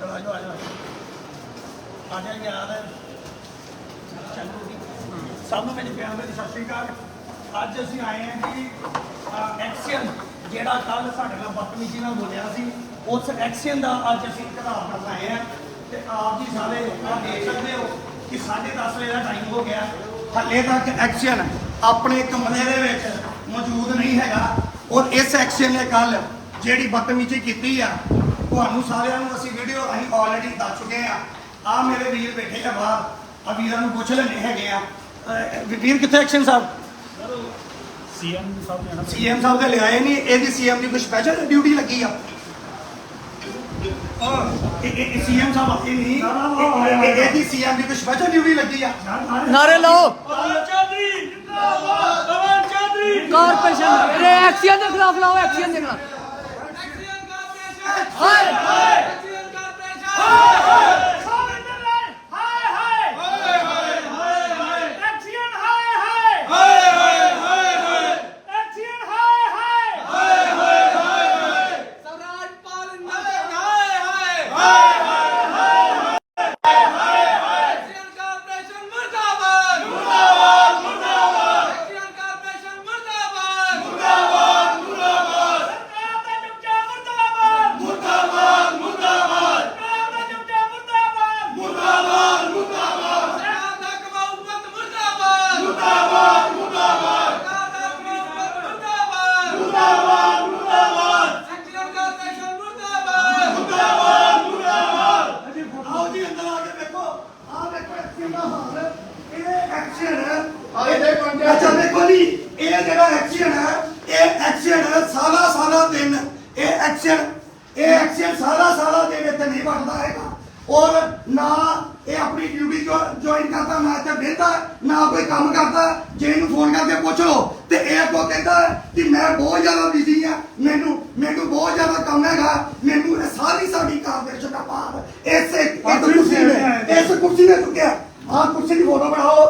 ਚਲੋ ਆਜੋ ਆਜੋ ਆ ਯਾਰ ਚੱਲੋ ਜੀ ਸਭ ਨੂੰ ਮੇਰੇ ਪਿਆਰ ਭਰੀ ਸਤਿ ਸ਼੍ਰੀ ਅਕਾਲ ਅੱਜ ਅਸੀਂ ਆਏ ਹਾਂ ਕਿ ਐਕਸ਼ਨ ਜਿਹੜਾ ਕੱਲ ਸਾਡੇ ਨਾਲ ਬਦਤਮੀਜ਼ੀ ਨਾਲ ਬੋਲਿਆ ਸੀ ਉਸ ਐਕਸ਼ਨ ਦਾ ਅੱਜ ਅਸੀਂ ਘਰਾੜ ਕਰਨ ਆਏ ਹਾਂ ਤੇ ਆਪ ਜੀ ਸਾਰੇ ਆਹ ਦੇਖ ਸਕਦੇ ਹੋ ਕਿ 10:30 ਵਜੇ ਦਾ ਟਾਈਮ ਹੋ ਗਿਆ ਹੱਲੇ ਤੱਕ ਐਕਸ਼ਨ ਆਪਣੇ ਕਮਰੇ ਦੇ ਵਿੱਚ ਮੌਜੂਦ ਨਹੀਂ ਹੈਗਾ ਔਰ ਇਸ ਐਕਸ਼ਨ ਨੇ ਕੱਲ ਜਿਹੜੀ ਬਦਤਮੀਜ਼ੀ ਕੀਤੀ ਆ ਤੁਹਾਨੂੰ ਸਾਰਿਆਂ ਨੂੰ ਅਸੀਂ ਵੀਡੀਓ ਅਸੀਂ ਆਲਰੇਡੀ ਦੱਸ ਚੁੱਕੇ ਆ ਆ ਮੇਰੇ ਵੀਰ ਬੈਠੇ ਆ ਬਾਹਰ। ਆ ਵੀਰਾਂ ਨੂੰ ਪੁੱਛ ਲੈਣੇ ਹੈਗੇ ਆ। ਅਹ ਵੀਰ ਕਿੱਥੇ ਐਕਸ਼ਨ ਸਾਹਿਬ? ਸੀਐਮ ਸਾਹਿਬ ਨੇ ਨਾ ਸੀਐਮ ਸਾਹਿਬ ਦੇ ਲਿਆਏ ਨਹੀਂ ਇਹਦੀ ਸੀਐਮ ਦੀ ਕੋਈ ਸਪੈਸ਼ਲ ਡਿਊਟੀ ਲੱਗੀ ਆ? ਇਹ ਸੀਐਮ ਸਾਹਿਬ ਆਏ ਨਹੀਂ। ਇਹ- ਇਹ- ਇਹਦੀ ਸੀਐਮ ਦੀ ਕੋਈ ਸਪੈਸ਼ਲ ਡਿਊਟੀ ਲੱਗੀ ਆ? ਨਾਰੇ ਲਾਓ। ਚੌਧਰੀ ਜਿੰਦਾਬਾਦ। ਪਵਨ ਚੌਧਰੀ ਕਾਰਪੋਰੇਸ਼ਨ ਅਰੇ ਐਕਸੀਅਨ ਦੇ ਖਿਲਾਫ ਲਾਓ ਐਕਸੀਅਨ ਦੇ ਖਿਲਾਫ। ਹਾਏ ਆਓ ਜੀ ਅੰਦਰ ਆ ਕੇ ਦੇਖੋ ਆ ਦੇਖੋ ਐਕਸ਼ਨ ਦਾ ਹਾਲ ਇਹ ਐਕਸ਼ਨ ਅੱਛਾ ਦੇਖੋ ਜੀ ਇਹ ਜਿਹੜਾ ਐਕਸ਼ਨ ਹੈ ਇਹ ਐਕਸ਼ਨ ਸਾਲਾ ਸਾਲਾ ਦਿਨ ਇਹ ਐਕਸ਼ਨ ਇਹ ਐਕਸ਼ਨ ਸਾਲਾ ਸਾਲਾ ਦਿਨ ਇੱਥੇ ਨਹੀਂ ਬਣਦਾ ਹੈਗਾ। ਔਰ ਨਾ ਇਹ ਆਪਣੀ ਡਿਊਟੀ ਜੁਆਇਨ ਕਰਦਾ ਨਾ ਇੱਥੇ ਬਹਿੰਦਾ ਨਾ ਕੋਈ ਕੰਮ ਕਰਦਾ। ਜੇ ਇਹਨੂੰ ਫੋਨ ਕਰਕੇ ਪੁੱਛ ਲਓ ਤੇ ਇਹ ਕੋ ਕਹਿੰਦਾ ਕਿ ਮੈਂ ਬਹੁਤ ਜ਼ਿਆਦਾ ਬਿਜ਼ੀ ਆ ਮੈਨੂੰ ਮੈਨੂੰ ਬਹੁਤ ਜ਼ਿਆਦਾ ਕੰਮ ਹੈਗਾ ਮੈਨੂੰ ਇਹ ਸਾਰੀ ਸਾਡੀ ਦਾ ਭਾਰ। ਇਸੇ ਇੱਕ ਕੁਰਸੀ ਨੇ ਇਸ ਕੁਰਸੀ ਨੇ ਚੁੱਕਿਆ। ਆਹ ਕੁਰਸੀ ਦੀ ਫੋਟੋ ਬਣਾਓ।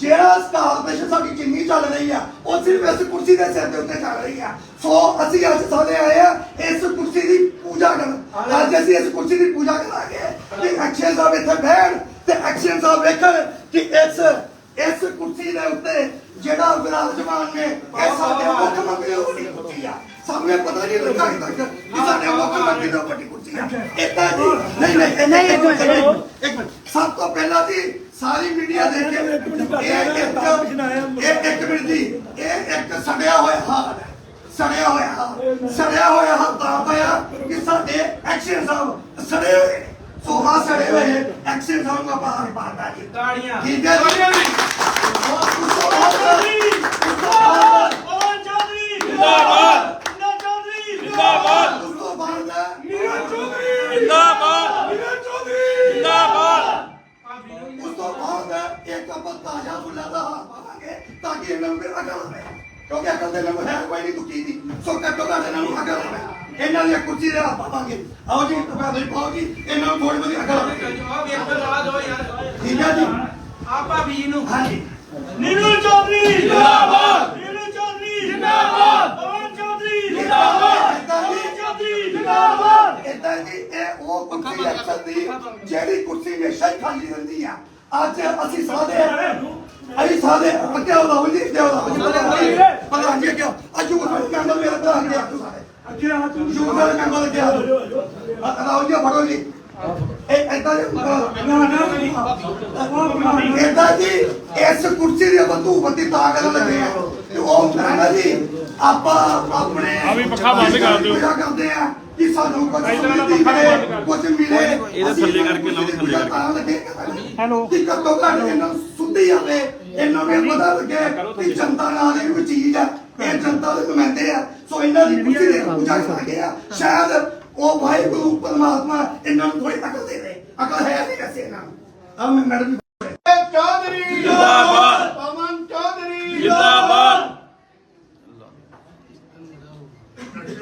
ਜਿਹੜਾ ਕਾਰਪੋਰੇਸ਼ਨ ਸਾਡੀ ਜਿੰਨੀ ਚੱਲ ਰਹੀ ਆ ਉਹ ਸਿਰਫ ਇਸ ਕੁਰਸੀ ਦੇ ਸਿਰ ਦੇ ਉੱਤੇ ਚੱਲ ਰਹੀ ਆ। ਸੋ ਅਸੀਂ ਅੱਜ ਸਾਰੇ ਆਏ ਆ ਇਸ ਕੁਰਸੀ ਦੀ ਪੂਜਾ ਕਰਨ। ਅੱਜ ਅਸੀਂ ਇਸ ਕੁਰਸੀ ਦੀ ਪੂਜਾ ਕਰਾਂਗੇ ਕਿ ਐਕਸ਼ਨ ਸਾਹਿਬ ਇੱਥੇ ਬੈਠ ਤੇ ਐਕਸ਼ਨ ਸਾਹਿਬ ਵੇਖਣ ਕਿ ਇਸ ਇਸ ਕੁਰਸੀ ਦੇ ਉੱਤੇ ਜਿਹੜਾ ਵਿਰਾਜਮਾਨ ਨੇ ਇਹ ਸਾਡੇ ਮੁੱਖ ਮੰਤਰੀ ਦੀ ਕੁਰਸੀ ਆ। ਇਹ ਪਤਾ ਨਹੀਂ ਲੱਗਾ ਕਿ ਤੱਕ ਕਿ ਸਾਡੇ ਮੁੱਖ ਮੰਤਰੀ ਦੀ ਵੱਡੀ ਕੁਰਸੀ ਆ। ਇਦਾਂ ਨਹੀਂ ਨਹੀਂ ਨਹੀਂ ਇੱਕ ਮਿੰਟ ਇੱਕ ਮਿੰਟ, ਸਭ ਤੋਂ ਪਹਿਲਾਂ ਜੀ ਸਾਰੀ ਮੀਡੀਆ ਦੇਖ ਕੇ ਇਹ ਇੱਕ ਇਹ ਇੱਕ ਮਿੰਟ ਇਹ ਇੱਕ ਸੜਿਆ ਹੋਇਆ ਹਾਲ ਹੈ ਸੜਿਆ ਹੋਇਆ ਹਾਲ ਸੜਿਆ ਹੋਇਆ ਹਾਲ ਤਾਂ ਪਿਆ ਕਿ ਸਾਡੇ ਐਕਸ਼ਨ ਸਾਹਿਬ ਸੜੇ ਹੋਏ ਨੇ। ਸੋ ਹਾਂ ਸੜੇ ਹੋਏ ਐਕਸ਼ਨ ਸਾਹਿਬ ਆਪਾਂ ਹਾਰ ਪਾਉਂਦਾ ਜੀ। ਤਾੜੀਆਂ ਠੀਕ ਹੈ ਜੀ? ਬਹੁਤ ਉਸ ਤੋਂ ਬਾਅਦ ਉਸ ਤੋਂ ਬਾਅਦ ਪਵਨ ਚੌਧਰੀ। ਜਿੰਦਾਬਾਦ। ਜਿੰਦਾ ਚੌਧਰੀ ਜਿੰਦਾਬਾਦ। ਉਸ ਤੋਂ ਬਾਅਦ ਮੀਰਾ ਚੌਧਰੀ। ਜਿੰਦਾਬਾਦ ਮੀਰਾ ਚੌਧਰੀ ਜਿੰਦਾਬਾਦ ਉਸ ਤੋਂ ਬਾਅਦ ਇੱਕ ਆਪਾਂ ਤਾਜ਼ਾ ਫੁੱਲਾਂ ਦਾ ਹਾਰ ਇਹਨਾਂ ਨੂੰ ਫਿਰ ਅਕਲ ਆਵੇ ਕਿਉਂਕਿ ਅਕਲ ਦੇ ਨਾਲ ਹੈ ਕੋਈ ਨਹੀਂ ਦੁਖੀ ਦੀ। ਸੋ ਘੱਟੋ ਘੱਟ ਇਹਨਾਂ ਨੂੰ ਅਕਲ ਆਵੇ ਇਹਨਾਂ ਦੀ ਕੁਰਸੀ ਦੇ ਹਾਰ ਪਾਵਾਂਗੇ। ਆਓ ਜੀ ਤਪਾ ਦੇ ਪਾਓ ਜੀ। ਇਹਨਾਂ ਨੂੰ ਥੋੜੀ ਬਹੁਤੀ ਅਕਲ ਆਵੇ ਠੀਕ ਹੈ ਜੀ। ਹਾਂਜੀ। ਨੀਰੂ ਚੌਧਰੀ! ਜਿੰਦਾਬਾਦ। ਨੀਰੂ ਚੌਧਰੀ! ਜਿੰਦਾਬਾਦ। ਪਵਨ ਚੌਧਰੀ! ਜਿੰਦਾਬਾਦ। ਪਵਨ ਚੌਧਰੀ! ਜਿੰਦਾਬਾਦ। ਇਦਾਂ ਜੀ ਇਹ ਉਹ ਕੁਰਸੀ ਐਕਸ਼ਨ ਦੀ ਜਿਹੜੀ ਕੁਰਸੀ ਹਮੇਸ਼ਾ ਹੀ ਖਾਲੀ ਰਹਿੰਦੀ ਆ। ਅੱਜ ਅਸੀਂ ਸਾਰੇ ਅਸੀਂ ਸਾਰੇ ਅੱਗੇ ਆਓ ਜੀ ਅੱਗੇ ਆਓ ਜੀ ਪ੍ਰਧਾਨ ਜੀ ਅੱਗੇ ਅਜੂ ਕੋਈ ਕੰਮ ਮੇਰਾ ਜੀ ਆਓ ਸਾਰੇ। ਅੱਗੇ ਆ ਤੂੰ ਜੂ ਦਾ ਕੰਮ ਲੱਗੇ ਆ ਜੀ ਫੜੋ ਜੀ। ਇਹ ਇਦਾਂ ਇਦਾਂ ਜੀ। ਇਸ ਕੁਰਸੀ ਦੀ ਬੰਦੂ ਬੰਦੀ ਤਾਂ ਕਰਨ ਲੱਗੇ ਆ। ਤੇ ਉਹ ਕਹਿੰਦਾ ਜੀ ਆਪਾਂ ਆਪਣੇ ਆ ਵੀ ਪੱਖਾ ਬੰਦ ਕਰ ਦਿਓ। ਕਰਦੇ ਆ ਕਿ ਸਾਨੂੰ ਕੁਝ ਵਾਲਾ ਮਿਲੇ। ਕੁਝ ਮਿਲੇ। ਇਹਦੇ ਥੱਲੇ ਕਰਕੇ ਲਾਓ, ਥੱਲੇ ਕਰਕੇ। ਕਰਕੇ ਹੈਲੋ। ਕਿ ਕਦੋਂ ਘੱਟ ਇਹਨਾਂ ਸੁੱਧੀ ਆਵੇ ਇਹਨਾਂ ਨੂੰ ਇਹ ਪਤਾ ਲੱਗੇ ਕਿ ਜਨਤਾ ਨਾਲ ਇਹ ਕੋਈ ਚੀਜ਼ ਆ ਇਹ ਜਨਤਾ ਦੇ ਨੁਮਾਇੰਦੇ ਆ। ਸੋ ਇਹਨਾਂ ਦੀ ਕੁਰਸੀ ਦੀ ਪੂਜਾ ਕਰਾਂਗੇ ਆ। ਸ਼ਾਇਦ ਉਹ ਵਾਹਿਗੁਰੂ ਪਰਮਾਤਮਾ ਇਹਨਾਂ ਨੂੰ ਥੋੜੀ ਅਕਲ ਦੇ ਦੇ। ਅਕਲ ਹੈ ਨਹੀਂ ਵੈਸੇ ਇਹਨਾਂ ਨੂੰ ਆ ਮੈਂ ਮੈਡਮ ਚੌਧਰੀ ਜਿੰਦਾਬਾਦ ਪਵਨ ਚੌਧਰੀ ਜਿੰਦਾਬਾਦ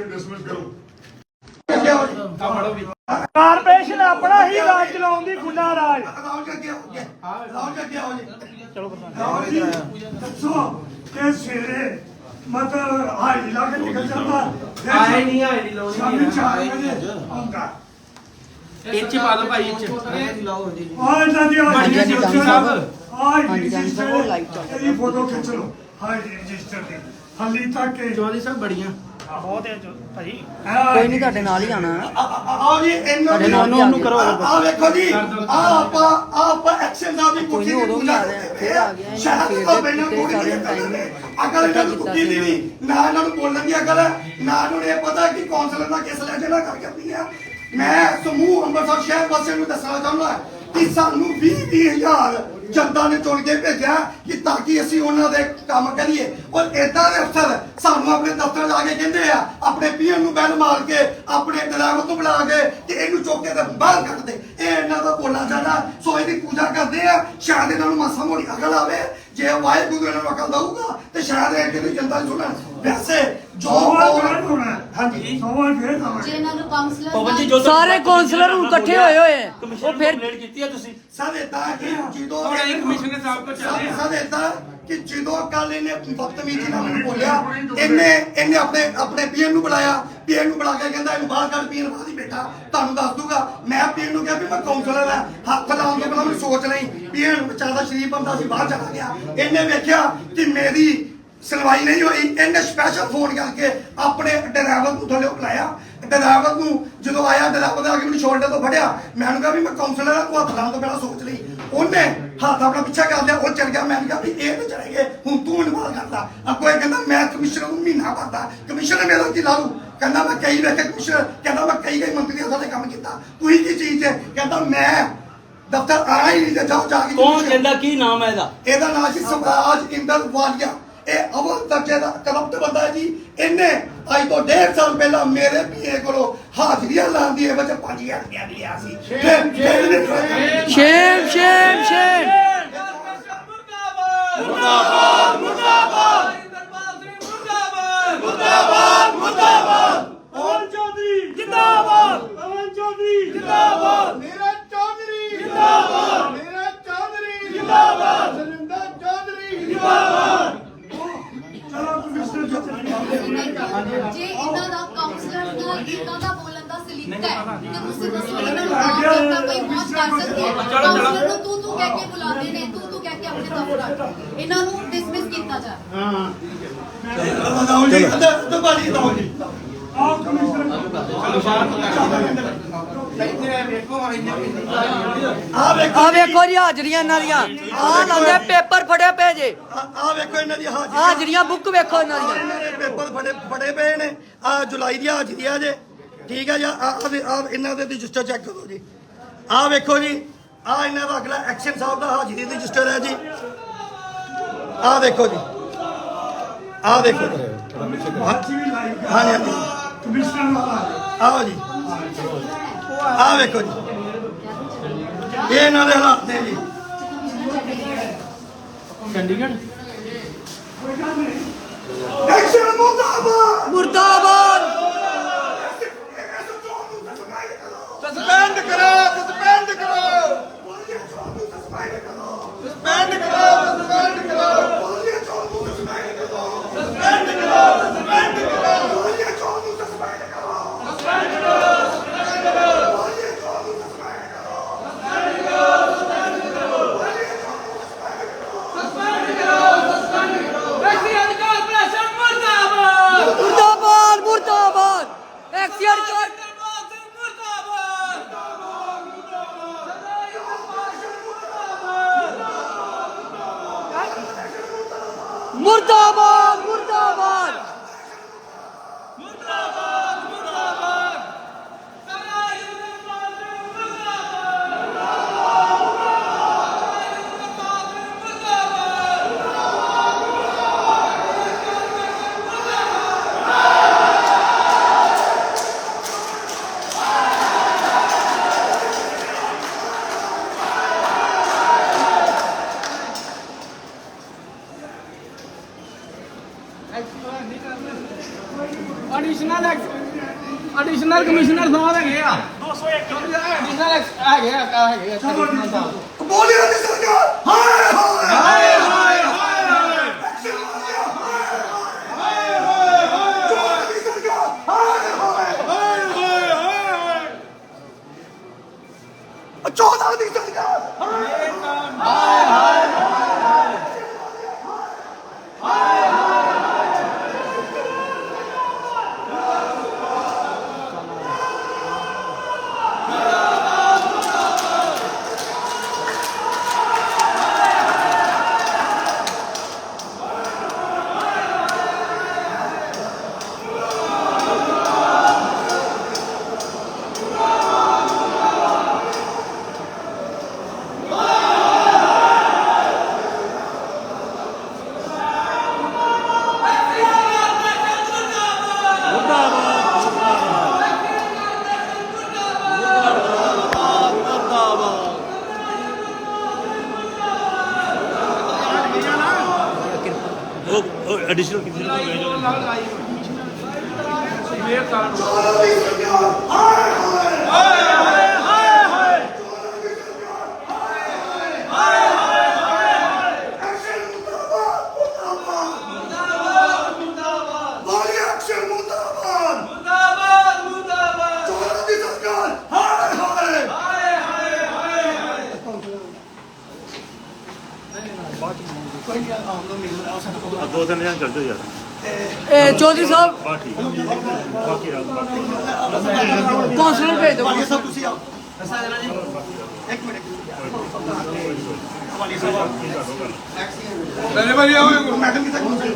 ਡਿਸਮਿਸ ਕਰੋ ਅੱਗੇ ਆਓ ਜੀ ਕਾਰਪੋਰੇਸ਼ਨ ਆਪਣਾ ਹੀ ਰਾਜ ਚਲਾਉਣ ਦੀ ਗੁੰਡਾ ਰਾਜ ਰਾਉ ਜੀ ਅੱਗੇ ਆਓ ਜੀ ਰਾਉ ਜੀ ਅੱਗੇ ਆਓ ਜੀ ਚਲੋ ਪ੍ਰਧਾਨ ਰਾਉ ਜੀ ਦੱਸੋ ਕਿ ਸਵੇਰੇ ਮਤਲਬ ਹਾਈ 4 ਵਜੇ ਆਉਂਦਾ ਇੱਥੇ ਪਾ ਲਓ ਭਾਈ ਇੱਥੇ ਆ ਇਹਨਾਂ ਦੀ ਹਾਂਜੀ, ਹਾਂਜੀ, ਰਜਿਸਟਰ ਸਾਹਿਬ। ਉਹ live ਚੱਲ ਇਹਦੀ ਫੋਟੋ ਖਿੱਚ ਲਓ। ਹਾਜ਼ਰੀ ਰਜਿਸਟਰ ਦੀ। ਹਾਲੀ ਤੱਕ ਚੌਧਰੀ ਸਾਹਿਬ ਬੜੀਆਂ। ਬਹੁਤ ਹੈ ਭਾਈ। ਕੋਈ ਨਹੀਂ ਤੁਹਾਡੇ ਨਾਲ ਹੀ ਆਣਾ ਆਓ ਜੀ ਇਹਨਾਂ ਦੀ ਹੀ। ਆ ਉਹਨੂੰ। ਕਰੋ। ਆ ਵੇਖੋ ਜੀ ਆ ਆਪਾਂ ਆ ਆਪਾਂ ਐਕਸ਼ਨ ਦਾ ਵੀ ਕੁਝ ਕੋਈ ਨੀ, ਉਦੋਂ ਵੀ ਆ ਰਹੇ, ਫਿਰ ਆ ਗਏ, ਸ਼ਾਇਦ ਫਿਰ ਤਾਂ ਦੇ ਮੈਨੂੰ ਦਿੱਤੇ ਕੋਈ ਸਾਰੇ ਨਹੀਂ ਅਗਰ ਇਹਨਾਂ ਨੂੰ ਕੀਤਾ ਕੁੱਤੀ ਦੀ। ਵੀ ਨਾ ਇਹਨਾਂ ਨੂੰ ਬੋਲਣ ਦੀ ਅਕਲ ਹੈ ਨਾ ਇਹਨਾਂ ਨੂੰ ਇਹ ਪਤਾ ਕਿ ਕੌਂਸਲਰ ਨਾਲ ਕਿਸ ਲੈਜੇ ਨਾਲ ਗੱਲ ਕਰਨੀ ਹੈ। ਮੈਂ ਸਮੂਹ ਅੰਮ੍ਰਿਤਸਰ ਸ਼ਹਿਰ ਵਾਸੀਆਂ ਨੂੰ ਦੱਸਣਾ ਚਾਹੁੰਦਾ ਕਿ ਸਾਨੂੰ 20 ਹਜ਼ਾਰ ਜਨਤਾ ਨੇ ਚੁਣ ਕੇ ਭੇਜਿਆ ਕਿ ਤਾਂ ਕਿ ਅਸੀਂ ਉਹਨਾਂ ਦੇ ਕੰਮ ਕਰੀਏ। ਔਰ ਇਦਾਂ ਦੇ ਅਫਸਰ ਸਾਨੂੰ ਆਪਣੇ ਦਫ਼ਤਰ ਜਾ ਕੇ ਕਹਿੰਦੇ ਆ ਆਪਣੇ ਪੀਐਨ ਨੂੰ ਬੈਲ ਮਾਰ ਕੇ ਆਪਣੇ ਡਰਾਈਵਰ ਨੂੰ ਬੁਲਾ ਕੇ ਕਿ ਇਹਨੂੰ ਚੁੱਕ ਕੇ ਤੇ ਬਾਹਰ ਕੱਢ ਦੇ। ਇਹ ਇਹਨਾਂ ਦਾ ਬੋਲਣਾ ਚਾਹਦਾ ਸੋ ਇਹਦੀ ਪੂਜਾ ਕਰਦੇ ਆ। ਸ਼ਾਇਦ ਇਹਨਾਂ ਨੂੰ ਮਾਸਾ ਮੋੜੀ ਅਕਲ ਆਵੇ। ਜੇ ਵਾਹਿਗੁਰੂ ਇਹਨਾਂ ਨੂੰ ਅਕਲ ਦਊਗਾ ਤੇ ਸ਼ਾਇਦ ਇਹ ਜਿਹੜੀ ਜਨਤਾ ਸੁਣਨ। ਵੈਸੇ ਜੋ ਹੋਣਾ ਹਾਂਜੀ। ਫੇਰ ਨੂੰ ਕਾਉਂਸਲਰ ਪਵਨ ਜੀ ਨਾਲ- ਜੋ ਸਾਰੇ ਕੌਂਸਲਰ ਹੁਣ ਇਕੱਠੇ ਹੋਏ ਹੋਏ। ਆ। ਉਹ ਫਿਰ ਕੰਪਲੇਂਟ ਕੀਤੀ ਹੈ ਤੁਸੀਂ। ਸਭ ਇਦਾਂ ਕਿ ਜਦੋਂ ਹੁਣ ਇਹ ਕਮਿਸ਼ਨਰ ਸਾਹਿਬ ਕੋਲ ਚੱਲੇ ਆ। ਸਭ ਇਦਾਂ ਕਿ ਜਦੋਂ ਕੱਲ ਇਹਨੇ ਬਦਤਮੀਜ਼ੀ ਨਾਲ ਮੈਨੂੰ ਬੋਲਿਆ ਇਹਨੇ ਇਹਨੇ ਆਪਣੇ ਆਪਣੇ ਪੀਐਨ ਨੂੰ ਬੁਲਾਇਆ। ਪੀਐਨ ਨੂੰ ਬੁਲਾ ਕੇ ਕਹਿੰਦਾ ਇਹਨੂੰ ਬਾਹਰ ਕੱਢ ਪੀਐਨ ਬਾਹਰ ਹੀ ਬੈਠਾ। ਤੁਹਾਨੂੰ ਦੱਸ ਦੂਗਾ। ਮੈਂ ਪੀਐਨ ਨੂੰ ਕਿਹਾ ਵੀ ਮੈਂ ਕਾਉਂਸਲਰ ਹਾਂ। ਹੱਥ ਲਾਉਣ ਤੋਂ ਪਹਿਲਾਂ ਮੈਨੂੰ ਸੋਚ ਲਈ ਪੀਐਨ ਵਿਚਾਰਦਾ ਸ਼ਰੀਫ ਬੰਦਾ ਸੀ ਬਾਹਰ ਚਲਾ ਗਿਆ। ਇਹਨੇ ਵੇਖਿਆ ਕਿ ਮੇਰੀ ਸੁਣਵਾਈ ਨਹੀਂ ਹੋਈ। ਇਹਨੇ ਸਪੈਸ਼ਲ ਫੋਨ ਕਰਕੇ ਆਪਣੇ ਡਰਾਈਵਰ ਨੂੰ ਥੱਲੇ ਬੁਲਾਇਆ। ਡਰਾਈਵਰ ਨੂੰ ਜਦੋਂ ਆਇਆ ਡਰਾਈਵਰ ਆ ਕੇ ਮੈਨੂੰ ਸ਼ੋਲਡਰ ਤੋਂ ਫੜਿਆ। ਮੈਂ ਉਹਨੂੰ ਕਿਹਾ ਵੀ ਮੈਂ ਕਾਉਂਸਲਰ ਹਾਂ ਤੂੰ ਹੱਥ ਲਾਉਣ ਤੋਂ ਪਹਿਲਾਂ ਸੋਚ ਲਈ। ਉਹਨੇ ਹੱਥ ਆਪਣਾ ਪਿੱਛਾ ਕਰ ਲਿਆ। ਉਹ ਚੱਲ ਗਿਆ। ਮੈਂ ਕਿਹਾ ਵੀ ਇਹ ਤਾਂ ਚਲੇ ਗਏ। ਹੁਣ ਤੂੰ ਇਨਵਾਲ ਕਰਦਾ। ਅੱਗੋਂ ਇਹ ਕਹਿੰਦਾ ਮੈਂ ਕਮਿਸ਼ਨਰ ਨੂੰ ਮਹੀਨਾ ਭਰਦਾ। ਕਮਿਸ਼ਨਰ ਮੇਰਾ ਕੀ ਲਾਊ? ਕਹਿੰਦਾ ਮੈਂ ਕਈ ਵੇਖੇ ਕਮਿਸ਼ਨਰ ਕਹਿੰਦਾ ਮੈਂ ਕਈ ਕਈ ਮੰਤਰੀਆਂ સાથે ਕੰਮ ਕੀਤਾ। ਤੁਸੀਂ ਕੀ ਚੀਜ਼ ਹੈ ਕਹਿੰਦਾ ਮੈਂ ਦਫ਼ਤਰ ਆਣਾ ਹੀ ਨਹੀਂ ਤੇ ਜਾਓ ਜਾ ਕੇ ਕੌਣ ਕਹਿੰਦਾ ਕੀ ਨਾਮ ਹੈ ਇਹਦਾ? ਇਹਦਾ ਨਾਮ ਸੀ ਸਵਰਾਜ ਇੰਦਰ ਵਾਲੀਆ ਇਹ ਅਵਲ ਦਰਜੇ ਦਾ ਕਰਪਟ ਬੰਦਾ ਹੈ ਜੀ। ਇਹਨੇ ਅੱਜ ਤੋਂ ਡੇਢ ਸਾਲ ਪਹਿਲਾਂ ਮੇਰੇ ਪੀਏ ਕੋਲੋਂ ਹਾਜ਼ਰੀਆਂ ਲਾਉਣ ਦੀ ਵਜ੍ਹਾ 5000 ਰੁਪਇਆ ਲਿਆ ਸੀ। Shame shame shame Pawan Chaudhary ਜਿੰਦਾਬਾਦ ਪਵਨ ਚੌਧਰੀ ਜਿੰਦਾਬਾਦ ਮੇਰਾ ਚੌਧਰੀ ਜਿੰਦਾਬਾਦ ਮੇਰਾ ਚੌਧਰੀ ਜਿੰਦਾਬਾਦ ਸਰਿੰਦਰ ਚੌਧਰੀ ਜਿੰਦਾਬਾਦ ਚਲੋ ਕਮਿਸ਼ਨਰ ਜੀ ਜੇ ਇਹਨਾਂ ਦਾ ਕਾਉਂਸਲਰ ਨਾਲ ਇਹਨਾਂ ਦਾ ਬੋਲਣ ਦਾ ਸਲੀਕਾ ਹੈ ਤੇ ਤੁਸੀਂ ਦੱਸੋ ਇਹਨਾਂ ਨੂੰ ਆਪ ਕਰਤਾ ਕੋਈ ਪਹੁੰਚ ਕਰ ਸਕਦੀ ਹੈ ਕਾਉਂਸਲਰ ਨੂੰ ਤੂੰ ਤੂੰ ਕਹਿ ਕੇ ਬੁਲਾਉਂਦੇ ਨੇ ਤੂੰ ਤੂੰ ਕਹਿ ਕੇ ਆਪਣੇ ਦਫ਼ਤਰ ਇਹਨਾਂ ਨੂੰ ਡਿਸਮਿਸ ਕੀਤਾ ਜਾ ਬਤਾਓ ਜੀ ਅੱਧਾ ਅੱਧਾ ਬਾਰੀ ਬਤਾਓ ਜੀ ਆਓ ਕਮਿਸ਼ਨਰ ਆ ਵੇਖੋ ਆ ਵੇਖੋ ਜੀ ਹਾਜ਼ਰੀਆਂ ਇਹਨਾਂ ਦੀਆਂ। ਆ ਲਾਉਂਦੇ ਪੇਪਰ ਫੜੇ ਪਏ ਜੇ। ਆ ਵੇਖੋ ਇਹਨਾਂ ਦੀ ਹਾਜ਼ਰੀ ਹਾਜ਼ਰੀਆਂ ਬੁੱਕ ਵੇਖੋ ਇਹਨਾਂ ਦੀਆਂ। ਇਹਨਾਂ ਦੇ ਪੇਪਰ ਫੜੇ ਫੜੇ ਪਏ ਨੇ। ਆ ਜੁਲਾਈ ਦੀ ਹਾਜ਼ਰੀ ਆ ਜੇ। ਠੀਕ ਆ ਜੀ ਆ ਆ ਇਹਨਾਂ ਦੇ ਰਜਿਸਟਰ ਚੈੱਕ ਕਰੋ ਜੀ। ਆ ਵੇਖੋ ਜੀ ਆ ਇਹਨਾਂ ਦਾ ਅਗਲਾ ਐਕਸ਼ਨ ਸਾਹਿਬ ਦਾ ਹਾਜ਼ਰੀ ਰਜਿਸਟਰ ਹੈ ਜੀ। ਆ ਦੇਖੋ ਜੀ। ਆ ਦੇਖੋ ਜੀ। ਹਾਂਜੀ ਹਾਂਜੀ। ਕਮਿਸ਼ਨਰ ਵਾਲਾ ਆਓ ਜੀ। ਆ ਵੇਖੋ ਜੀ। ਇਹ ਇਹਨਾਂ ਦੇ ਹਾਲਾਤ ਨੇ ਜੀ। ਚੰਡੀਗੜ੍ਹ? ਐਕਸ਼ਨ ਮੁਰਦਾਬਾਦ! ਮੁਰਦਾਬਾਦ! ਦੋ ਤਿੰਨ ਜਣ ਚੱਲ ਜਾਓ ਯਾਰ। ਇਹ ਚੌਧਰੀ ਸਾਹਿਬ ਬਾ ਠੀਕ ਬਾਕੀ ਰਾਤ ਬਾਕੀ ਕੌਂਸਲਰ ਭੇਜ ਦਿਓ। ਵਾਲੀ ਸਾਹਿਬ ਤੁਸੀਂ ਆਓ। ਇੱਕ ਮਿੰਟ। ਵਾਲੀ ਸਾਹਿਬ ਪਹਿਲੇ ਵਾਰੀ ਆਓ। ਮੈਡਮ ਕਿੱਥੇ ਪਹੁੰਚੇ।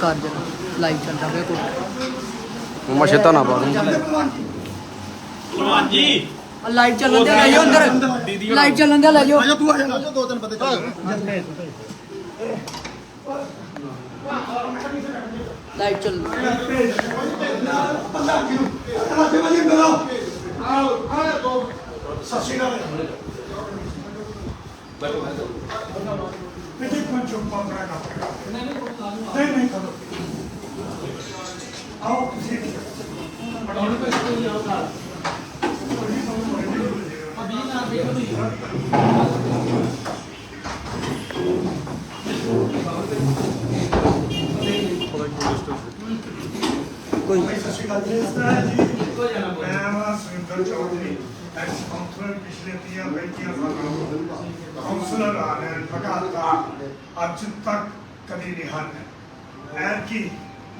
ਕਰ ਜਰਾ ਲਾਈਵ ਚੱਲਦਾ ਪਿਆ ਕੋਈ ਮਸ਼ਤਾ ਨਾ ਪਾ ਚੱਲਦੇ ਭਲਵਾਨ ਜੀ। ਲਾਈਵ ਚੱਲਣ ਦੇ ਲੈ ਜਾਓ ਅੰਦਰ। ਲਾਈਵ ਚੱਲਣ ਦੇ ਲੈ ਜਾਓ। ਆਜਾ ਤੂੰ ਆ ਜਾ। ਦੋ ਤਿੰਨ ਬੰਦੇ ਚੱਲ। ਲਾਈਵ ਚੱਲ। ਬੰਦਾ ਕਿਉਂ ਰਾਜੇ ਵਾਲੀ ਕਰੋ ਆਓ ਆਏ ਦੋ ਸਤਿ ਸ਼੍ਰੀ ਅਕਾਲ ਬੇਟੇ ਕੋਈ ਚੁੱਪ ਨਾ ਨਹੀਂ ਨਹੀਂ ਨਹੀਂ ਕਰੋ ਆਓ ਤੁਸੀਂ ਕੋਈ ਸਤਿ ਸ਼੍ਰੀ ਅਕਾਲ ਜੀ ਇਸ ਤਰ੍ਹਾਂ ਜੀ ਮੈਂ ਵਾਂ ਸੁਰਿੰਦਰ ਚੌਧਰੀ ਐਕਸ ਕਾਉਂਸਲਰ ਪਿਛਲੇ 30 35 ਸਾਲਾਂ ਤੋਂ ਕਾਉਂਸਲਰ ਆ ਰਹੇ ਲਗਾਤਾਰ ਅੱਜ ਤੱਕ ਕਦੀ ਨਹੀਂ ਹਨ ਐਰ ਕੀ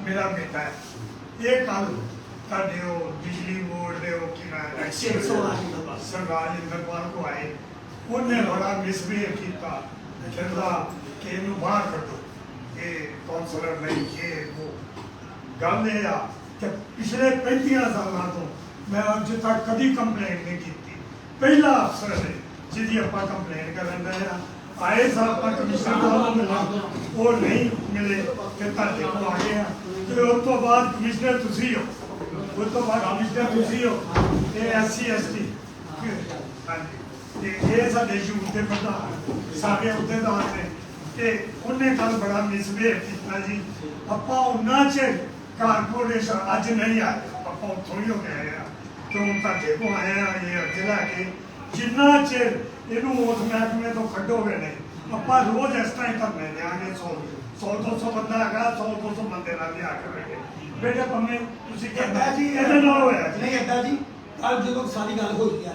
ਮੇਰਾ ਬੇਟਾ ਹੈ ਇਹ ਕੱਲ ਤੁਹਾਡੇ ਉਹ ਬਿਜਲੀ ਬੋਰਡ ਦੇ ਉਹ ਕੀ ਨਾਮ ਹੈ ਸਰਦਾਰ ਇੰਦਰਪਾਲ ਕੋ ਆਏ, ਉਹਨੇ ਬੜਾ ਮਿਸਬੀਹੇਵ ਕੀਤਾ। ਕਹਿੰਦਾ ਕਿ ਇਹਨੂੰ ਬਾਹਰ ਕੱਢੋ। ਇਹ ਕੌਂਸਲਰ ਨਹੀਂ ਇਹ ਉਹ। ਗੱਲ ਇਹ ਆ ਕਿ ਪਿਛਲੇ 35 ਸਾਲਾਂ ਤੋਂ ਮੈਂ ਅੱਜ ਤੱਕ ਕਦੀ ਕੰਪਲੇਂਟ ਨਹੀਂ ਕੀਤੀ। ਪਹਿਲਾ ਅਫਸਰ ਹੈ ਜਿਹਦੀ ਆਪਾਂ ਕੰਪਲੇਂਟ ਕਰਨ ਦੇ ਆ। ਆਏ ਸਾਲ ਆਪਾਂ ਕਮਿਸ਼ਨਰ ਸਾਹਿਬ ਨੂੰ ਉਹ ਨਹੀਂ ਮਿਲੇ ਤੇ ਤੁਹਾਡੇ ਕੋਲ ਆ ਗਏ ਆ। ਤੇ ਉਸ ਤੋਂ ਬਾਅਦ ਕਮਿਸ਼ਨਰ ਤੁਸੀਂ ਹੋ। ਉਸ ਤੋਂ ਬਾਅਦ ਕਮਿਸ਼ਨਰ ਤੁਸੀਂ ਹੋ। ਤੇ ਐਸਸੀ ਐਸਟੀ ਹਾਂਜੀ। ਤੇ ਇਹ ਸਾਡੇ ਯੂਥ ਦੇ ਪ੍ਰਧਾਨ ਸਾਡੇ ਅਹੁਦੇਦਾਰ ਨੇ ਤੇ ਉਹਨੇ ਕੱਲ ਬੜਾ ਮਿਸਬਿਹੇਵ ਕੀਤਾ ਜੀ। ਆਪਾਂ ਉਹਨਾਂ ਚ ਕਾਰਪੋਰੇਸ਼ਨ ਅੱਜ ਨਹੀਂ ਆਏ। ਆਪਾਂ ਉੱਥੋਂ ਹੀ ਹੋ ਗਏ ਆ ਹੁਣ ਤੁਹਾਡੇ ਕੋ ਆਏ ਆ ਇਹ ਲੈ ਕੇ। ਜਿੰਨਾ ਚਿਰ ਇਹਨੂੰ ਉਸ ਮਹਿਕਮੇ ਤੋਂ ਕੱਢੋਗੇ ਨਹੀਂ ਆਪਾਂ ਰੋਜ਼ ਇਸ ਤਰ੍ਹਾਂ ਹੀ ਧਰਨੇ ਦੇਾਂਗੇ 100 100 200 ਬੰਦਾ ਹੈਗਾ 100 200 ਬੰਦੇ ਨਾਲ ਲਿਆ ਕਰਾਂਗੇ ਬੇਟਾ ਪੰਮੇ ਤੁਸੀਂ ਕਹਿੰਦਾ ਜੀ ਇਹਦੇ ਨਾਲ ਹੋਇਆ ਨਹੀਂ ਏਦਾਂ ਜੀ ਕੱਲ ਜਦੋਂ ਸਾਡੀ ਗੱਲ ਹੋਈ ਆ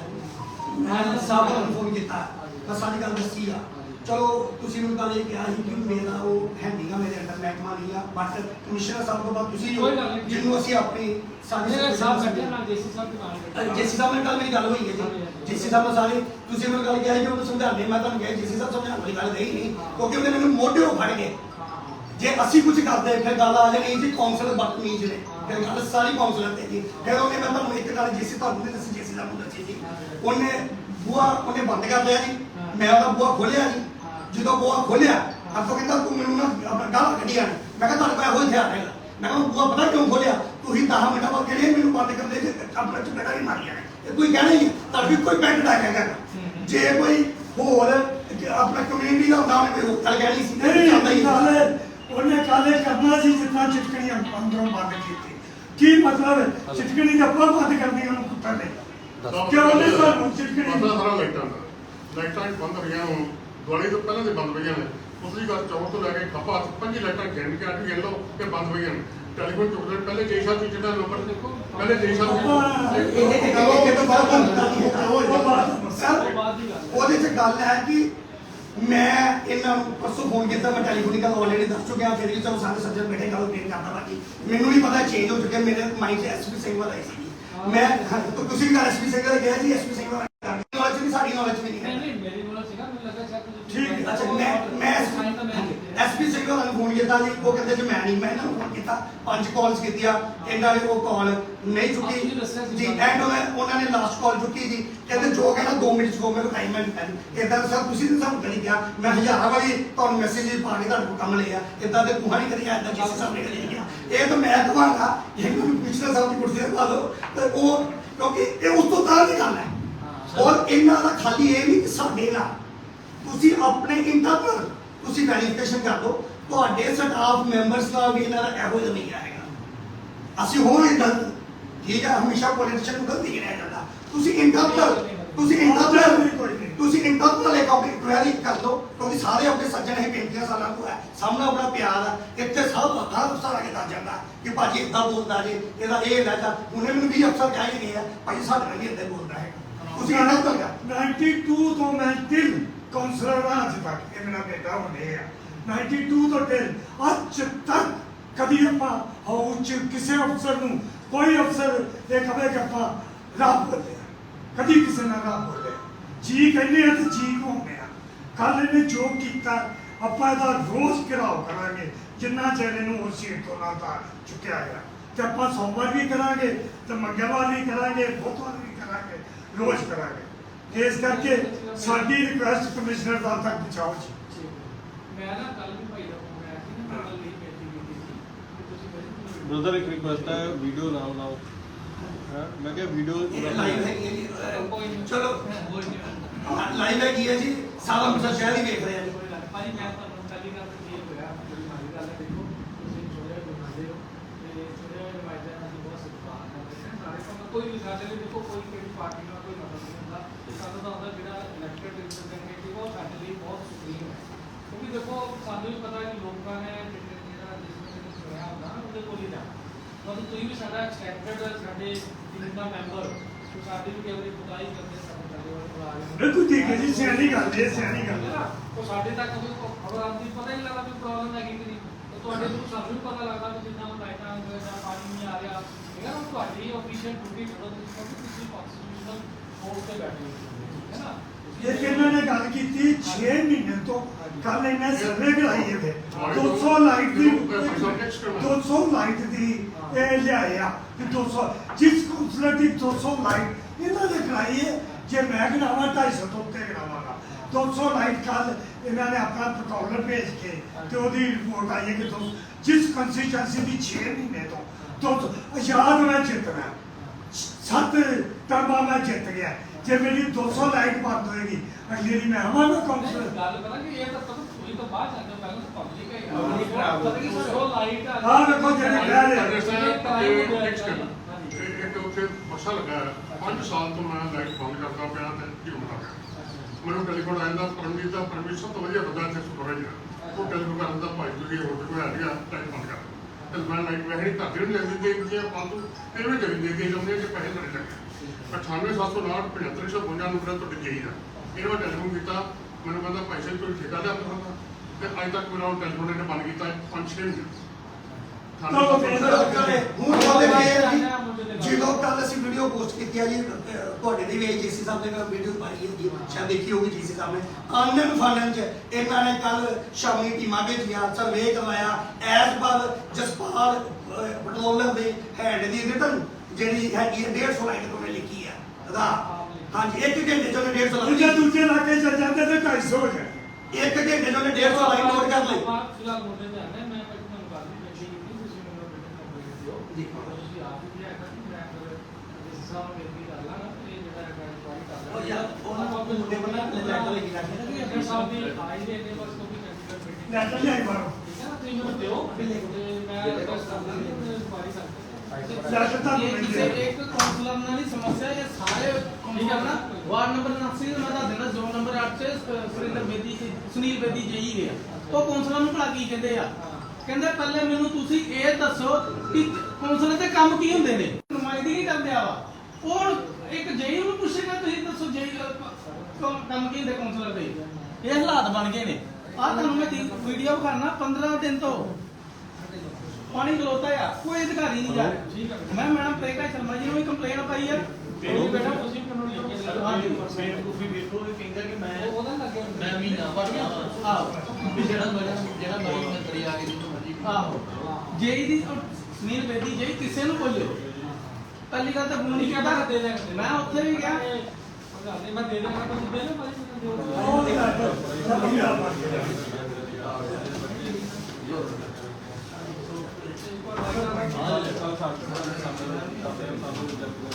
ਮੈਂ ਸਾਹਿਬ ਨੂੰ ਫੋਨ ਕੀਤਾ। ਮੈਂ ਸਾਡੀ ਗੱਲ ਦੱਸੀ ਆ। ਚਲੋ ਤੁਸੀਂ ਮੈਨੂੰ ਤਾਂ ਇਹ ਕਿਹਾ ਸੀ ਕਿ ਮੇਰਾ ਉਹ ਹੈ ਨਹੀਂਗਾ ਮੇਰੇ ਅੰਡਰ ਮਹਿਕਮਾ ਨਹੀਂ ਆ। ਬਟ ਕਮਿਸ਼ਨਰ ਸਾਹਿਬ ਤੋਂ ਬਾਅਦ ਤੁਸੀਂ ਹੋ ਜਿਹਨੂੰ ਅਸੀਂ ਆਪਣੀ ਸਾਡੀ ਸਾਹਿਬ ਕੱਢਿਆ ਨਾਲ ਦੇਸੀ ਸਾਹਿਬ ਦੀ ਨਾਲ। ਜੇਸੀ ਸਾਹਿਬ ਨਾਲ ਮੇਰੀ ਗੱਲ ਹੋਈ ਹੈ ਜੀ। ਜੇਸੀ ਸਾਹਿਬ ਨਾਲ ਸਾਰੇ ਤੁਸੀਂ ਮੈਨੂੰ ਗੱਲ ਕਿਹਾ ਸੀ ਕਿ ਉਹਨੂੰ ਸਮਝਾਉਂਦੇ ਮੈਂ ਤੁਹਾਨੂੰ ਕਿਹਾ ਜੇਸੀ ਸਾਹਿਬ ਸਮਝਾਉਣ ਵਾਲੀ ਗੱਲ ਨਹੀਂ ਨਹੀਂ ਕਿਉਂਕਿ ਉਹਨੇ ਮੈਨੂੰ ਮੋਢਿਓਂ ਫੜ ਗਏ। ਜੇ ਅਸੀਂ ਕੁਝ ਕਰਦੇ ਫਿਰ ਗੱਲ ਆ ਜਾਣੀ ਜੀ ਕੌਂਸਲ ਬਦਤਮੀਜ਼ ਨੇ। ਫਿਰ ਗੱਲ ਸਾਰੀ ਕੌਂਸਲਰ ਤੇ ਜੀ। ਫਿਰ ਉਹਨੇ ਮੈਂ ਤੁਹਾਨੂੰ ਇੱਕ ਗੱਲ ਜੇਸੀ ਤੁਹਾਨੂੰ ਨਹੀਂ ਦੱਸੀ ਜੇਸੀ ਸਾਹਿਬ ਨੂੰ ਦੱਸੀ। ਉਹਨੇ ਬੂਆ ਉਹਨੇ ਬੰਦ ਕਰ ਲਿਆ ਜੀ। ਮੈਂ ਉਹਦਾ ਬੂਆ ਖੋਲਿਆ ਜੀ। ਜਦੋਂ ਬੂਆ ਖੋਲਿਆ ਆਪੋ ਕਹਿੰਦਾ ਤੂੰ ਮੈਨੂੰ ਨਾ ਆਪਣਾ ਗਾਲਾਂ ਕੱਢੀਆਂ ਨੇ। ਮੈਂ ਕਿਹਾ ਤੁਹਾਡੇ ਕੋਲ ਇਹੋ ਜਿਹਾ ਹੈ ਮੈਂ ਕਿਹਾ ਬੂਆ ਪਤਾ ਕਿਉਂ ਖੋਲਿਆ ਤੁਸੀਂ 10 ਮਿੰਟਾਂ ਬਾਅਦ ਕਿਹੜੇ ਮੈਨੂੰ ਬੰਦ ਕਰਦੇ ਜੇ ਆਪਣਾ ਚੁੱਕੜਾ ਹੀ ਮਾਰ ਗਿਆ ਇਹ ਕੋਈ ਕਹਿਣਾ ਹੀ ਤੁਹਾਡੀ ਕੋਈ ਪੈਂਟ ਦਾ ਹੈਗਾ। ਜੇ ਕੋਈ ਹੋਰ ਆਪਣਾ ਕਮਿਊਨਿਟੀ ਦਾ ਹੁੰਦਾ ਉਹਨੇ ਕੋਈ ਹੋਟਲ ਕਹਿਣੀ ਸੀ। ਨਹੀਂ ਚੱਲਦਾ ਹੀ ਉਹਨੇ ਕਾਲੇ ਕਰਨਾ ਸੀ ਜਿੰਨਾ ਚਿਟਕਣੀਆਂ ਅੰਦਰੋਂ ਬੰਦ ਕੀਤੀ ਕੀ ਮਤਲਬ? ਹੈ? ਚਿਟਕਣੀ ਦਾ ਆਪਾਂ ਬੰਦ ਕਰਨੀ ਉਹਨੂੰ ਕੁੱਤਾ ਨਹੀਂ ਕਿਉਂ ਉਹਨੇ ਸਾਨੂੰ ਚਿਟਕਣੀ ਮਸਲਾ ਸਾਰਾ ਲਾਈਟਾਂ ਦਾ। ਲਾਈਟਾਂ ਬੰਦ ਰਹੀਆਂ ਹੁਣ ਦਿਵਾਲੀ ਤੋਂ ਪਹਿਲਾਂ ਦੇ ਬੰਦ ਪਈਆਂ ਨੇ। ਉਸਲੀ ਗੱਲ ਚੌਂਕ ਤੋਂ ਲੈ ਕੇ ਖੱਪਾ ਪੰਜੀ ਲਾਈਟਾਂ ਗਿਣ ਕੇ ਅੱਠ ਗਿਣ ਲਓ ਕਿ ਬੰਦ ਪਈਆਂ ਨੇ। ਟੈਲੀਫੋਨ ਚੁੱਕਦੇ ਪਹਿਲੇ ਜੈ ਸਾਹਿਬ ਜੀ ਜਿਹੜਾ ਨੰਬਰ ਦੇਖੋ ਪਹਿਲੇ ਜੈ ਸਾਹਿਬ ਇਹ ਜੀ ਇਹ ਇਹ ਇਹ ਤਾਂ ਬਾਤ ਨਹੀਂ ਹੈ ਉਹ ਬਾਤ ਸਰ ਬਾਅਦ ਦੀ ਗੱਲ ਉਹਦੇ ਚ ਗੱਲ ਹੈ ਕਿ ਮੈਂ ਇਹਨਾਂ ਨੂੰ ਪਰਸੋਂ ਫੋਨ ਕੀਤਾ ਮੈਂ ਟੈਲੀਫੋਨਿਕਲ ਆਲਰੇਡੀ ਦੱਸ ਚੁੱਕਿਆ ਫਿਰ ਵੀ ਚਲੋ ਸਾਰੇ ਸੱਜਣ ਬੈਠੇ ਗੱਲ ਪੇਨ ਕਰਦਾ ਬਾਕੀ। ਮੈਨੂੰ ਨਹੀਂ ਪਤਾ ਚੇਂਜ ਹੋ ਚੁੱਕਿਆ ਮੇਰੇ ਮਾਈਂਡ 'ਚ ਐਸਪੀ ਸਿੰਘ ਵਾਲਾ ਹੀ ਸੀ। ਮੈਂ ਤੁਸੀਂ ਵੀ ਐਸਪੀ ਸਿੰਘ ਦਾ ਕਿਹਾ ਜੀ ਐਸਪੀ ਸਿੰਘ ਵਾਲਾ ਨੌਲੇਜ ਨਹੀਂ ਸਾਡੀ ਨੌਲੇਜ ਵੀ ਨਹੀਂ ਹੈ ਨਹੀਂ ਨਹੀਂ ਮੇਰੀ ਕੋਲ ਸੀਗਾ ਮੈਨੂੰ ਲੱਗਾ ਸ਼ਾਇਦ ਤੁਸੀਂ ਠੀਕ ਹੈ ਅੱਛਾ ਮੈਂ ਮੈਂ ਸਾਈਨ ਤਾਂ ਮੈਂ ਕੀਤੇ ਆ। ਐਸਪੀ ਸਿੰਘ ਹੋਰਾਂ ਨੂੰ ਫੋਨ ਕੀਤਾ ਜੀ ਉਹ ਕਹਿੰਦੇ ਜੀ ਮੈਂ ਨਹੀਂ ਮੈਂ ਨੂੰ ਫੋਨ ਕੀਤਾ ਪੰਜ ਕਾਲਸ ਕੀਤੀਆਂ ਇਹਨਾਂ ਨੇ ਉਹ ਕਾਲ ਨਹੀਂ ਚੁੱਕੀ। ਜੀ। ਐਂਡ ਉਹਨਾਂ ਉਹਨਾਂ ਨੇ ਲਾਸਟ ਕਾਲ ਚੁੱਕੀ ਜੀ। ਕਹਿੰਦੇ ਜੋ ਕਹਿੰਦਾ 2 ਮਿੰਟ ਚ ਦੋ ਮੇਰੇ ਟਾਈਮ ਹੈ ਇਦਾਂ ਸਰ ਤੁਸੀਂ ਨਹੀਂ ਸਾਨੂੰ ਕਦੀ ਕਿਹਾ। ਮੈਂ ਹਜ਼ਾਰਾਂ ਵਾਰੀ ਤੁਹਾਨੂੰ ਮੈਸੇਜ ਪਾ ਕੇ ਤੁਹਾਡੇ ਕੋਲ ਕੰਮ ਲਿਆ ਇਦਾਂ ਤੇ ਤੁਹਾਂ ਨਹੀਂ ਕਦੀ ਇਦਾਂ ਜਿਸ ਸਾਹਮਣੇ ਕਦੀ ਗਿਆ। ਇਹ ਤਾਂ ਮੈਂ ਕਹਾਂਗਾ ਇਹਨਾਂ ਨੂੰ ਪਿਛਲੇ ਸਾਲ ਦੀ ਕੁਰਸੀ ਤੇ ਪਾ ਦਿਓ। ਤੇ ਉਹ ਕਿਉਂਕਿ ਇਹ ਉਸ ਤੋਂ ਤਾਂ ਦੀ ਗੱਲ ਹੈ। ਔਰ ਇਹਨਾਂ ਦਾ ਖਾਲੀ ਇਹ ਕਿ ਸਾਡੇ ਨਾਲ ਤੁਸੀਂ ਆਪਣੇ ਇੰਟਰਨਲ ਤੁਸੀਂ ਵੈਰੀਫਿਕੇਸ਼ਨ ਕਰ ਦਿਓ। ਤੁਹਾਡੇ ਸਟਾਫ ਮੈਂਬਰਸ ਨਾਲ ਵੀ ਇਹਨਾਂ ਦਾ ਇਹੋ ਜਿਹਾ ਨਹੀਂ ਆਏਗਾ ਅਸੀਂ ਹੋਵਾਂਗੇ ਗਲਤ ਠੀਕ ਹੈ ਹਮੇਸ਼ਾ ਪੋਲੀਟੀਸ਼ੀਅਨ ਨੂੰ ਗਲਤੀ ਗਿਣਿਆ ਜਾਂਦਾ। ਤੁਸੀਂ ਇੰਟਰਨਲ ਤੁਸੀਂ ਇੰਟਰਨਲ ਤੁਸੀਂ ਇੰਟਰਨਲ ਇੱਕ ਆਪਣੀ ਕੁਐਰੀ ਕਰ ਦਿਓ ਕਿਉਂਕਿ ਸਾਰੇ ਆਪਣੇ ਸੱਜਣ ਹੈ 35 ਸਾਲਾਂ ਤੋਂ ਹੈ। ਸਾਹਮਣੇ ਆਪਣਾ ਪਿਆਰ ਹੈ ਇੱਥੇ ਸਭ ਹੱਥਾਂ ਤੋਂ ਸਾਰਾ ਕੇ ਦੱਸ ਜਾਂਦਾ ਕਿ ਭਾਜੀ ਇਦਾਂ ਬੋਲਦਾ ਜੇ ਇਹਦਾ ਇਹ ਲੈਦਾ ਉਹਨੇ ਮੈਨੂੰ ਵੀ ਅਫਸਰ ਕਹਿ ਕੇ ਗਿਆ ਭਾਈ ਸਾਡੇ ਨਾਲ ਵੀ ਇਦਾਂ ਬੋਲਦਾ ਹੈ ਤੁਸੀਂ ਇੰਟਰਨਲ ਕਰ 92 ਤੋਂ ਮੈਂ ਤਿੰਨ ਕਾਉਂਸਲਰ ਹਾਂ ਅੱਜ ਤੱਕ ਇਹ ਮੇਰਾ ਬੇਟਾ ਹੁੰਦੇ ਆ। 92 ਤੋਂ ਤਿੰਨ ਅੱਜ ਤੱਕ ਕਦੀ ਆਪਾਂ ਹਾਊਸ ਕਿਸੇ ਅਫਸਰ ਨੂੰ ਕੋਈ ਅਫਸਰ ਇਹ ਕਹੇ ਕਿ ਆਪਾਂ ਰਾਤ ਬੋਲੇ ਆ। ਕਦੀ ਕਿਸੇ ਨਾਲ ਰਾਤ ਬੋਲੇ ਜੀ ਕਹਿੰਦੇ ਆ ਤੇ ਜੀ ਘੁੰਮਦੇ ਆ। ਕੱਲ ਇਹਨੇ ਜੋ ਕੀਤਾ, ਆਪਾਂ ਇਹਦਾ ਰੋਜ਼ ਘਿਰਾਓ ਕਰਾਂਗੇ। ਜਿੰਨਾ ਚਿਰ ਇਹਨੂੰ ਉਸ ਸੀਟ ਤੋਂ ਨਾ ਤਾਂ ਚੁੱਕਿਆ ਗਿਆ ਤੇ ਆਪਾਂ ਸੋਮਵਾਰ ਵੀ ਕਰਾਂਗੇ, ਤੇ ਮੰਗਲਵਾਰ ਵੀ ਕਰਾਂਗੇ, ਬੁੱਧਵਾਰ ਵੀ ਕਰਾਂਗੇ, ਰੋਜ਼ ਕਰਾਂਗੇ। ਇਸ ਕਰਕੇ ਸਾਡੀ ਰਿਕੁਐਸਟ ਕਮਿਸ਼ਨਰ ਦਾ ਤੱਕ ਪਹੁੰਚਾਓ ਜੀ। ਬ੍ਰਦਰ ਇੱਕ ਰਿਕੁਐਸਟ ਹੈ ਵੀਡੀਓ ਨਾ ਬਣਾਓ ਹੈਂ, ਮੈਂ ਕਿਹਾ ਵੀਡੀਓ ਲਾਈਵ ਹੈਗੀ ਹੈ ਜੀ ਕੋਈ ਨਹੀਂ ਅਹ, ਚਲੋ ਕੋਈ ਨਹੀਂ ਲਾਈਵ ਹੈਗੀ ਹੈ ਜੀ ਸਾਰਾ ਅੰਮ੍ਰਿਤਸਰ ਸ਼ਹਿਰ ਹੀ ਵੇਖ ਰਿਹਾ ਜੀ ਕੋਈ ਗੱਲ ਨਹੀਂ। ਭਾਜੀ ਮੈਂ ਤੁਹਾਨੂੰ ਪਹਿਲੀ ਗੱਲ ਤਾਂ ਇਹ ਹੋਇਆ ਜਿਹੜੀ ਮਾੜੀ ਗੱਲ ਹੈ ਦੇਖੋ ਤੁਸੀਂ ਛੋੜੇ ਬਣਾਉਂਦੇ ਹੋ ਤੇ ਛੋੜੇ ਰਵਾਇਤਾਂ ਦਾ ਅਸੀਂ ਬਹੁਤ ਸਤਿਕਾਰ ਕਰਦੇ ਹਾਂ ਸਾਰੇ ਭਾਵੇਂ ਕੋਈ ਵੀ ਸਾਡੇ ਲਈ ਦੇਖੋ ਕੋਈ ਕਿਹੜੀ ਪਾਰਟੀ ਨਾਲ ਕੋਈ ਮਤਲਬ ਨਹੀਂ ਹੁੰਦਾ ਤੇ ਸਾਨੂੰ ਤਾਂ ਹੁੰਦਾ ਜਿਹੜਾ ਇਲੈਕਟਡ ਰਿਪਰੈਜ਼ੈਂਟੇਟਿਵ ਉਹ ਸਾਡੇ ਲਈ ਬਹੁਤ ਸੁਪਰੀਮ ਹੈ ਕਿਉਂਕਿ ਦੇਖੋ ਸਾਨੂੰ ਵੀ ਪਤਾ ਹੈ ਕਿ ਲੋਕਾਂ ਨੇ ਜਿਹੜੇ- ਜਿਹੜਾ ਜਿਸ ਨੂੰ ਚੁਣਿਆ ਹੁੰਦਾ ਨਾ ਉਹਦੇ ਕੋਲ ਹੀ ਜਾਣਾ। ਮਤਲਬ ਤੁਸੀਂ ਵੀ ਸਾਡਾ ਐਕਸਟੈਂਡਡ ਸਾਡੇ ਟੀਮ ਦਾ ਮੈਂਬਰ ਤੁਸੀਂ ਸਾਡੀ ਵੀ ਕਈ ਵਾਰੀ ਖੁਦਾਈ ਕਰਦੇ ਸਾਡੇ ਸਾਡੇ ਵਾਲੇ ਬੁਲਾ ਰਹੇ ਬਿਲਕੁਲ ਠੀਕ ਹੈ ਜੀ ਸਿਆਣੀ ਗੱਲ ਹੈ ਸਿਆਣੀ ਗੱਲ ਹੈ। ਉਹ ਸਾਡੇ ਤੱਕ ਕੋਈ ਖਬਰ ਆਉਂਦੀ ਪਤਾ ਹੀ ਲੱਗਦਾ ਕੋਈ ਪ੍ਰੋਬਲਮ ਹੈਗੀ ਕਿ ਨਹੀਂ। ਤੁਹਾਡੇ ਤੋਂ ਸਾਨੂੰ ਵੀ ਪਤਾ ਲੱਗਦਾ ਕਿ ਜਿੰਨਾ ਲਾਈਟਾਂ ਜਾਂ ਪਾਣੀ ਨਹੀਂ ਆ ਰਿਹਾ। ਹੈਗਾ ਨਾ ਤੁਹਾਡੀ ਆਫੀਸ਼ੀਅਲ ਡਿਊਟੀ ਕਰੋ ਤੁਸੀਂ ਕਿਉਂਕਿ ਤੁਸੀਂ ਕਨਸਟੀਟਿਊਸ਼ਨਲ ਕੋਰਟ ਤੇ ਬੈਠੇ ਹੋ। ਨਾ ਇਹ ਕਿਹਨਾਂ ਨੇ ਗੱਲ ਕੀਤੀ 6 ਮਹੀਨੇ ਤੋਂ ਕੱਲ ਇਹਨੇ ਸਰਵੇ ਕਰਾਈ ਹੈ 200 ਲਾਈਟ ਦੀ 200 ਲਾਈਟ ਦੀ ਇਹ ਲਿਆਇਆ ਕਿ 200 ਜਿਸ ਕੌਂਸਲਰ ਦੀ 200 ਲਾਈਟ ਇਹਨਾਂ ਨੇ ਕਰਾਈ ਹੈ, ਜੇ ਮੈਂ ਗਣਾਵਾਂ 250 ਤੋਂ ਉੱਤੇ ਗਣਾਵਾਂਗਾ 200 ਲਾਈਟ ਕੱਲ ਇਹਨਾਂ ਨੇ ਆਪਣਾ ਪ੍ਰੋਟੋਕੋਲ ਭੇਜ ਕੇ ਤੇ ਉਹਦੀ ਰਿਪੋਰਟ ਆਈ ਹੈ ਕਿ ਜਿਸ ਕੰਸਟੀਚੁਐਂਸੀ ਦੀ 6 ਮਹੀਨੇ ਤੋਂ 200 ਆਜ਼ਾਦ ਮੈਂ ਜਿੱਤਣਾ ਸੱਤ ਟਰਮਾਂ ਮੈਂ ਜਿੱਤ ਗਿਆ। ਜੇ ਮੇਰੀ 200 ਲਾਈਟ ਬੰਦ ਹੋਏਗੀ ਅਗਲੀ ਵਾਰੀ ਮੈਂ ਆਵਾਂਗਾ ਕਾਉਂਸਲਰ ਗੱਲ ਪਤਾ ਕਿ ਇਹ ਤਾਂ ਪਤਾ ਤੁਸੀਂ ਤਾਂ ਬਾਅਦ ਜਾਂਦੇ ਹੋ, ਪਹਿਲਾਂ ਤਾਂ ਪਬਲਿਕ ਹੈ। ਯਾਰ ਪਤਾ ਕਿ ਸੋ ਲਾਈਟ ਆ। ਆਹ ਵੇਖੋ ਜਿਹੜੇ ਕਹਿ ਰਹੇ ਇੱਕ ਉੱਥੇ ਮਸਾ ਲੱਗਾ 5 ਸਾਲ ਤੋਂ ਮੈਂ ਲਾਈਟ ਬੰਦ ਕਰਦਾ ਪਿਆ ਤੇ ਝੁੰਮਦਾ ਪਿਆ? ਮੈਨੂੰ ਟੈਲੀਫੋਨ ਆਇਆ ਪਰਮਜੀਤ ਦਾ ਪਰਮਜੀਤ ਸਭ ਤੋਂ ਵਧੀਆ ਬੰਦਾ ਇੱਥੇ ਸੁਪਰਵਾਈਜ਼ਰ ਹੈ। ਉਹ ਟੈਲੀਫੋਨ ਕਰਦਾ ਭਾਈ ਤੁਸੀਂ ਹੋਰ ਕੋਈ ਆ ਗਿਆ ਲਾਈਟ ਬੰਦ ਕਰ ਤੇ ਮੈਂ ਲਾਈਟ ਵੈਸੇ ਨਹੀਂ ਧਰਦੇ ਨਹੀਂ ਲੱਗਦੀ ਤੇ ਕਿ ਪਾਲਤੂ ਐਵੇਂ ਕਰੀ ਦੇ ਕੇ ਜਾਂਦੇ ਕਿ ਪੈਸੇ ਲੜੇ ਲੱਗੇ। 98759 75052 ਨੰਬਰ ਤੁਹਾਡੇ ਜਈ ਦਾ ਇਹਨਾਂ ਮੈਂ ਟੈਲੀਫੋਨ ਕੀਤਾ, ਮੈਨੂੰ ਕਹਿੰਦਾ ਪੈਸੇ ਤੁਸੀਂ ਠੇਕਾ ਲਿਆ ਕਰਦਾ ਤੇ। ਅੱਜ ਤੱਕ ਮੇਰਾ ਉਹ ਟੈਲੀਫੋਨ ਇਹਨੇ ਬੰਦ ਕੀਤਾ 5-6 ਮਹੀਨੇ ਚਲੋ ਫਿਰ ਹੁਣ ਤੁਹਾਡੇ ਫੇਰ ਜਦੋਂ ਕੱਲ ਅਸੀਂ ਵੀਡੀਓ ਪੋਸਟ ਕੀਤੀ ਆ ਜੀ ਅਹ ਤੁਹਾਡੇ ਦੀ ਵੀ ਜੀਸੀ ਸਾਹਿਬ ਨੇ ਵੀਡੀਓ ਪਾਈ ਹੈ ਜੀ, ਸ਼ਾਇਦ ਦੇਖੀ ਹੋਗੀ ਜੀਸੀ ਸਾਹਿਬ ਨੇ। ਆਨਲਾਈਨ ਫਾਈਨੈਂਸ ਚ ਇਹਨਾਂ ਨੇ ਕੱਲ ਸ਼ਾਮੀ ਟੀਮਾਂ ਭੇਜੀਆਂ ਸਰਵੇ ਕਰਵਾਇਆ। ਐਸ ਪਰ ਜਸਪਾਲ ਪੈਟਰੋਲਰ ਦੇ ਹੈਡ ਦੀ ਰਿਟਨ ਜਿਹੜੀ ਹੈਗੀ ਹੈ 150 ਲਾਈਨ ਤੋਂ ਲਿਖੀ ਹੈ ਅਦਾ ਹਾਂਜੀ ਇੱਕ ਘੰਟੇ ਚ ਉਹਨੇ 150 ਦੂਜੇ ਲਾਈਨ ਦੂਜੇ ਇਲਾਕੇ ਚ ਜਾਂਦੇ ਤੇ 250 ਹੋ ਜਾਏ ਇੱਕ ਘੰਟੇ ਚ ਉਹਨੇ 150 ਲਾਈਨ ਨੋਟ ਕਰ ਲਈ। ਆਪਾਂ ਫਿਲਹਾਲ ਮੁੱਦੇ ਤੇ ਆਨੇ ਮੈਂ ਪਹਿਲਾਂ ਤੁਹਾਨੂੰ ਗੱਲ ਵੀ ਬੇਨਤੀ ਕੀਤੀ ਤੁਸੀਂ ਮੈਨੂੰ ਰਿਟਨ ਕੰਪਲੀਟ ਦਿਓ। ਜੀ। ਤੁਸੀਂ ਆਪ ਹੀ ਲਿਆ ਕਰ ਮੈਂ ਫਿਰ ਇਸ ਸਾਲ ਬੇਨਤੀ ਕਰ ਲਾਂਗਾ ਤੇ ਜਿਹੜਾ ਹੈਗਾ ਇਨਕੁਆਇਰੀ ਕਰ ਲਾਂਗਾ ਉਹ ਯਾਰ, ਉਹਨਾਂ ਨੂੰ ਮੁੰਡੇ ਬਣਾ ਕੇ ਲੈ ਕੇ ਲੈ ਕੇ ਜਾਂਦੇ ਨੇ। ਅਗਰ ਸਾਹਿਬ ਦੀ ਆਈ ਦੇ ਨੇ ਬਸ ਕੋਈ ਕੰਪਿਊਟਰ ਮੀਟਿੰਗ ਲੈ ਤਾਂ ਲਿਆਈ ਮਾਰੋ ਠੀਕ ਹੈ ਨਾ ਤੁਸੀਂ ਮੈਨੂੰ ਦਿਓ। ਤੇ ਮੈਂ ਰਿਕਵੈਸਟ ਕਰ ਲਾਂਗਾ ਤੇ ਇਨਕੁਆਇਰੀ ਕਰਕੇ ਲੈ ਤਾਂ ਤੁਹਾਨੂੰ ਇਹ ਮਿਲ ਕਿਸੇ ਜਾਏ ਇੱਕ ਕਾਉਂਸਲਰ ਨਾਲ ਹੀ ਸਮੱਸਿਆ ਇਹ ਸਾਰੇ ਕਾਉਂਸਲਰ ਨਾ? ਵਾਰਡ ਨੰਬਰ 79 ਦਾ ਮੈਂ ਦੱਸ ਦੇਣਾ ਜ਼ੋਨ ਨੰਬਰ 8 ਚ ਅਹ, ਸੁਰਿੰਦਰ ਬੇਦੀ ਸੁਨੀਲ ਬੇਦੀ ਜਈ ਗਿਆ ਉਹ ਕਾਉਂਸਲਰ ਨੂੰ ਭਲਾ ਕੀ ਕਹਿੰਦੇ ਆ? ਕਹਿੰਦੇ ਪਹਿਲੇ ਮੈਨੂੰ ਤੁਸੀਂ ਇਹ ਦੱਸੋ ਕਿ ਕੌਂਸਲਰ ਦੇ ਕੰਮ ਕੀ ਹੁੰਦੇ ਨੇ? ਨੁਮਾਇੰਦਗੀ ਕਰਦੇ ਆ ਵਾ। ਉਹ ਹੁਣ ਇੱਕ ਜੇਈ ਨੂੰ ਪੁੱਛੇਗਾ ਤੁਸੀਂ ਦੱਸੋ ਜੇਈ ਕੰਮ ਕੀ ਹੁੰਦੇ ਕੌਂਸਲਰ ਦੇ? ਇਹ ਹਾਲਾਤ ਬਣ ਗਏ ਨੇ। ਆ ਤੁਹਾਨੂੰ ਮੈਂ ਵੀਡੀਓ ਵਿਖਾਣਾ 15 ਦਿਨ ਤੋਂ। ਪਾਣੀ ਖਲੋਤਾ ਆ। ਕੋਈ ਅਧਿਕਾਰੀ ਨਹੀਂ ਜਾ ਰਿਹਾ। ਮੈਂ ਮੈਡਮ ਪ੍ਰੇਕਾ ਸ਼ਰਮਾ ਜੀ ਨੂੰ ਵੀ ਕੰਪਲੇਨ ਪਾਈ ਆ। ਉਹ ਬੇਟਾ ਤੁਸੀਂ ਮੈਨੂੰ ਲਿਖ ਕੇ। ਬੇਵਕੂਫੀ ਵੇਖੋ ਇਹ ਕਹਿੰਦਾ ਕਿ ਮੈਂ ਉਹਦਾ ਲੱਗੇ ਮੈਂ ਮਹੀਨਾ ਭਰ ਗਿਆ। ਆਹੋ। ਵੀ ਜਿਹੜਾ ਮੇਰਾ ਜਿਹੜਾ ਮੇਰੀ ਮੰਤਰੀ ਆ ਕੇ ਜਿੱਥੋਂ ਮਰਜ਼ੀ ਆਹੋ। ਜੇਈ ਦੀ ਸੁਨੀਲ ਬੇਦੀ ਜੇਈ ਕਿਸੇ ਨੂੰ ਬੋਲਿਓ ਪਹਿਲੀ ਗੱਲ ਤਾਂ ਫੋਨ ਨਹੀਂ ਕਰਦਾ ਮੈਂ ਉੱਥੇ ਵੀ ਗਿਆ। ਮੈਂ ਦੇ ਦੇਣਾ ਤਾਂ ਦੇ ਨਾ। ਉਹ ਨਹੀਂ ਕਰਦਾ। సంవత్సరాల సంవత్సరం సంవత్సరం